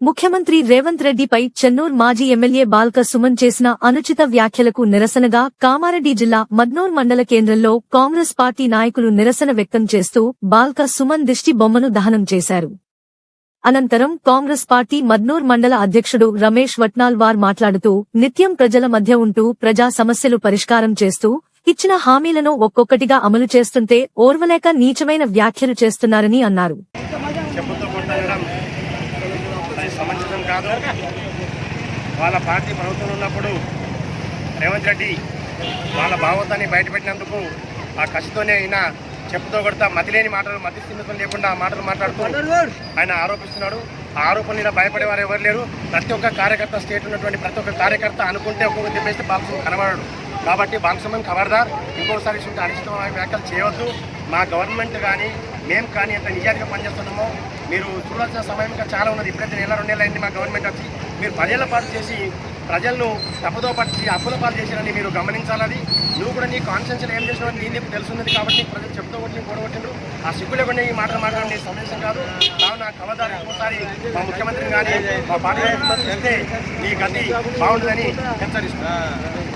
ముఖ్యమంత్రి రేవంత్ రెడ్డిపై చెన్నూర్ మాజీ ఎమ్మెల్యే బాల్క సుమన్ చేసిన అనుచిత వ్యాఖ్యలకు నిరసనగా కామారెడ్డి జిల్లా మద్నూర్ మండల కేంద్రంలో కాంగ్రెస్ పార్టీ నాయకులు నిరసన వ్యక్తం చేస్తూ బాల్క సుమన్ దిష్టి బొమ్మను దహనం చేశారు. అనంతరం కాంగ్రెస్ పార్టీ మద్నూర్ మండల అధ్యక్షుడు రమేష్ వట్నాల్వార్ మాట్లాడుతూ నిత్యం ప్రజల మధ్య ఉంటూ ప్రజా సమస్యలు పరిష్కారం చేస్తూ ఇచ్చిన హామీలను ఒక్కొక్కటిగా అమలు చేస్తుంటే ఓర్వలేక నీచమైన వ్యాఖ్యలు చేస్తున్నారని అన్నారు. సమంజసం కాదు. వాళ్ళ పార్టీ ప్రభుత్వం ఉన్నప్పుడు రేవంత్ రెడ్డి వాళ్ళ భావోతాన్ని బయటపెట్టినందుకు ఆ కసితోనే అయినా చెప్పుతో కొడతా మతిలేని మాటలు మతి స్థిమితం లేకుండా ఆ మాటలు మాట్లాడుతూ ఆయన ఆరోపిస్తున్నాడు. ఆరోపణలు భయపడేవారు ఎవరు లేరు. ప్రతి ఒక్క కార్యకర్త స్టేట్ ఉన్నటువంటి ప్రతి ఒక్క కార్యకర్త అనుకుంటే ఒక్కొక్క చెప్పేస్తే బాలసుమన్ కనబడడు. కాబట్టి బాలసుమన్ ఖబర్దార్ ఇంకోసారి ఇటువంటి అనిశ్చితమైన వ్యాఖ్యలు చేయవద్దు. మా గవర్నమెంట్ కానీ మేము కానీ ఎంత నిజాయితీగా పనిచేస్తున్నామో మీరు చూడాల్సిన సమయం ఇంకా చాలా ఉన్నది. ఇప్పుడైతే నెల రెండు నెలలు అయింది మా గవర్నమెంట్ వచ్చి. మీరు పదేళ్ళ పాటు చేసి ప్రజలను తప్పుదో పట్టి అప్పుల పాలు చేశారని మీరు గమనించాలని నువ్వు కూడా నీ కాన్షియన్స్లో ఏం చేసినావు నీ నీకు తెలుసున్నది కాబట్టి ప్రజలు చెప్తూ కొట్టి కూడగొట్టిండు ఆ సిగ్గు ఇవ్వండి ఈ మాటలు మాట్లాడడం నీ సందేశం కాదు. కావున కవదారి ఒకసారి మా ముఖ్యమంత్రిని కానీ మా పార్టీ వెళ్తే నీ గతి బాగుంటుందని హెచ్చరిస్తున్నాను